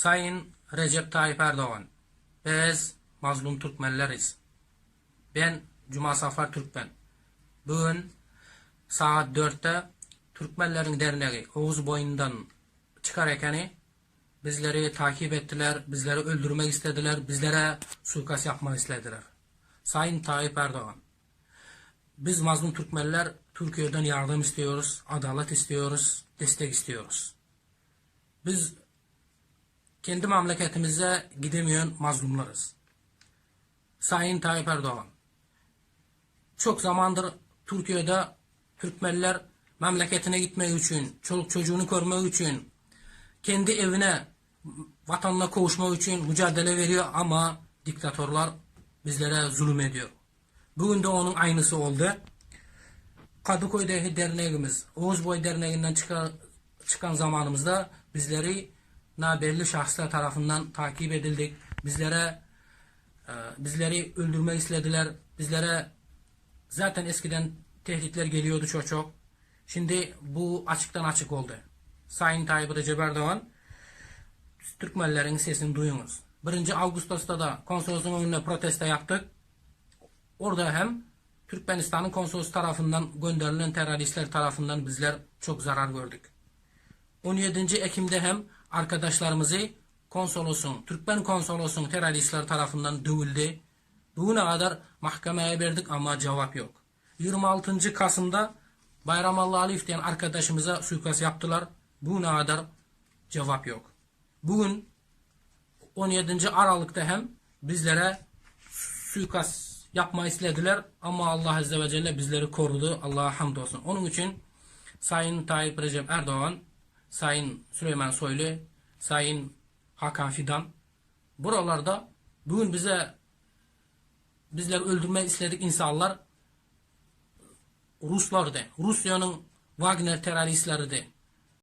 Sayın Recep Tayyip Erdoğan, biz mazlum Türkmenleriz. Ben Cuma Safar Türkmen. Bugün saat 4'te Türkmenlerin derneği Oğuz boyundan çıkar bizleri takip ettiler, bizleri öldürmek istediler, bizlere suikast yapmak istediler. Sayın Tayyip Erdoğan, biz mazlum Türkmenler Türkiye'den yardım istiyoruz, adalet istiyoruz, destek istiyoruz. Biz kendi memleketimize gidemeyen mazlumlarız. Sayın Tayyip Erdoğan, çok zamandır Türkiye'de Türkmenler memleketine gitmek için, çoluk çocuğunu görmek için, kendi evine, vatanına kavuşmak için mücadele veriyor ama diktatörler bizlere zulüm ediyor. Bugün de onun aynısı oldu. Kadıköy'deki derneğimiz, Oğuzboy Derneği'nden çıkan, çıkan zamanımızda bizleri belli şahıslar tarafından takip edildik. Bizlere e, bizleri öldürmek istediler. Bizlere zaten eskiden tehditler geliyordu çok çok. Şimdi bu açıktan açık oldu. Sayın Tayyip Recep Erdoğan Türkmenlerin sesini duyunuz. 1. Ağustos'ta da konsolosun önüne protesto yaptık. Orada hem Türkmenistan'ın konsolos tarafından gönderilen teröristler tarafından bizler çok zarar gördük. 17. Ekim'de hem arkadaşlarımızı konsolosun, Türkmen konsolosun teröristler tarafından dövüldü. Bugüne kadar mahkemeye verdik ama cevap yok. 26. Kasım'da Bayramallah Alif diyen arkadaşımıza suikast yaptılar. Bugüne kadar cevap yok. Bugün 17. Aralık'ta hem bizlere suikast yapma istediler ama Allah Azze ve Celle bizleri korudu. Allah'a hamdolsun. Onun için Sayın Tayyip Recep Erdoğan, Sayın Süleyman Soylu, Sayın Hakan Fidan buralarda bugün bize bizler öldürmek istedik insanlar Ruslardı. Rusya'nın Wagner teröristleri de.